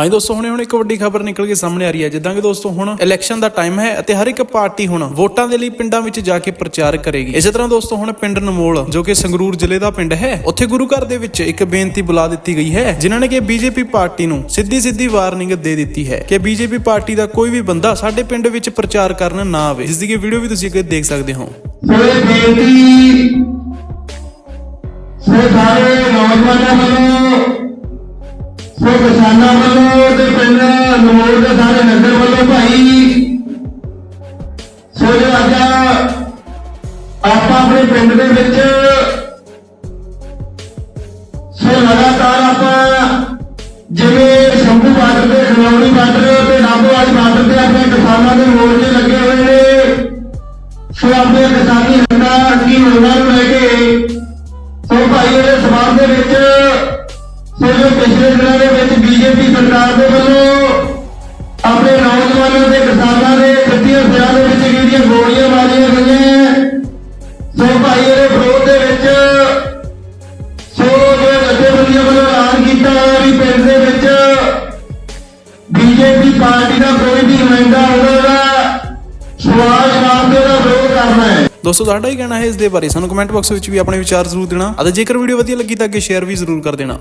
ਹਾਂਜੀ ਦੋਸਤੋ ਹੁਣੇ ਹੁਣ ਇੱਕ ਵੱਡੀ ਖਬਰ ਨਿਕਲ ਕੇ ਸਾਹਮਣੇ ਆ ਰਹੀ ਹੈ। ਜਿੱਦਾਂ ਕਿ ਦੋਸਤੋ, ਹੁਣ ਇਲੈਕਸ਼ਨ ਦਾ ਟਾਈਮ ਹੈ ਅਤੇ ਹਰ ਇੱਕ ਪਾਰਟੀ ਹੁਣ ਵੋਟਾਂ ਦੇ ਲਈ ਪਿੰਡਾਂ ਵਿੱਚ ਜਾ ਕੇ ਪ੍ਰਚਾਰ ਕਰੇਗੀ। ਇਸੇ ਤਰ੍ਹਾਂ ਦੋਸਤੋ, ਹੁਣ ਪਿੰਡ ਨਮੋਲ ਜੋ ਕਿ ਸੰਗਰੂਰ ਜ਼ਿਲ੍ਹੇ ਦਾ ਪਿੰਡ ਹੈ, ਉੱਥੇ ਗੁਰੂ ਘਰ ਦੇ ਵਿੱਚ ਇੱਕ ਬੇਨਤੀ ਬੁਲਾ ਦਿੱਤੀ ਗਈ ਹੈ, ਜਿਨ੍ਹਾਂ ਨੇ ਕਿ ਬੀਜੇਪੀ ਪਾਰਟੀ ਨੂੰ ਸਿੱਧੀ ਸਿੱਧੀ ਵਾਰਨਿੰਗ ਦੇ ਦਿੱਤੀ ਹੈ ਕਿ ਬੀਜੇਪੀ ਪਾਰਟੀ ਦਾ ਕੋਈ ਵੀ ਬੰਦਾ ਸਾਡੇ ਪਿੰਡ ਵਿੱਚ ਪ੍ਰਚਾਰ ਕਰਨ ਨਾ ਆਵੇ, ਜਿਸ ਦੀ ਕਿ ਵੀਡੀਓ ਵੀ ਤੁਸੀਂ ਅੱਗੇ ਦੇਖ ਸਕਦੇ ਹੋ। ਸੋ ਇਹ ਬੇਨਤੀ ਸਾਰੇ ਨੌਜਵਾਨਾਂ ਵੱਲੋਂ ਸੋ ਕਿਸਾਨਾਂ ਵੱਲੋਂ ਤੇ ਪਿੰਡ ਨਮੋੜ ਦੇ ਸਾਰੇ ਨਗਰ ਵੱਲੋਂ ਭਾਈ ਸੋ ਜੋ ਅੱਜ ਆਪਾਂ ਆਪਣੇ ਪਿੰਡ ਦੇ ਵਿੱਚ ਸੋ ਲਗਾਤਾਰ ਆਪਾਂ ਜਿਵੇਂ ਸ਼ੰਭੂ ਬਾਰਡਰ ਤੇ, ਖਲੌਣੀ ਬਾਰਡਰ ਤੇ, ਨਾਭੋਵਾਲੀ ਬਾਰਡਰ ਤੇ ਆਪਣੇ ਕਿਸਾਨਾਂ ਦੇ ਮੋਰਚੇ ਲੱਗੇ ਹੋਏ ਨੇ। ਸੋ ਆਪਣੇ ਕਿਸਾਨੀ ਹੱਕਾਂ ਦੀ ਮੰਗਾਂ ਨੂੰ ਲੈ ਕੇ, ਸੋ ਭਾਈ ਇਹਦੇ ਸਬੰਧ ਦੇ ਵਿੱਚ ਸੋ ਜੋ ਪਿਛਲੇ ਦਿਨਾਂ ਦੇ ਵਿੱਚ ਬੀਜੇਪੀ ਸਰਕਾਰ ਦੇ ਵੱਲੋਂ ਆਪਣੇ ਨੌਜਵਾਨਾਂ ਤੇ ਕਿਸਾਨਾਂ ਦੇ ਗੱਡੀਆਂ ਸਿਰਾਂ ਦੇ ਵਿੱਚ ਜਿਹੜੀਆਂ ਗੋਲੀਆਂ ਮਾਰੀਆਂ ਗਈਆਂ ਸੋ ਭਾਈ ਇਹਦੇ ਵਿਰੋਧ ਦੇ ਵਿੱਚ ਸੋ ਜੋ ਜਥੇਬੰਦੀਆਂ ਵੱਲੋਂ ਐਲਾਨ ਕੀਤਾ ਵੀ ਪਿੰਡ ਦੇ ਵਿੱਚ ਬੀਜੇਪੀ ਪਾਰਟੀ ਦਾ ਕੋਈ ਵੀ ਨੁਮਾਇੰਦਾ ਹੋਵੇਗਾ ਸਵਾਲ ਜਵਾਬ ਦੇ ਦਾ ਵਿਰੋਧ ਕਰਨਾ ਹੈ। ਦੋਸਤੋ, ਤੁਹਾਡਾ ਹੀ ਕਹਿਣਾ ਹੈ ਇਸ ਦੇ ਬਾਰੇ। ਸਾਨੂੰ ਕਮੈਂਟ ਬਾਕਸ ਵਿੱਚ ਵੀ ਆਪਣੇ ਵਿਚਾਰ ਜ਼ਰੂਰ ਦੇਣਾ। ਅਤੇ ਜੇਕਰ ਵੀਡੀਓ ਵਧੀਆ ਲੱਗੀ ਤਾਂ ਅੱਗੇ ਸ਼ੇਅਰ ਵੀ ਜ਼ਰੂਰ ਕਰ ਦੇਣਾ।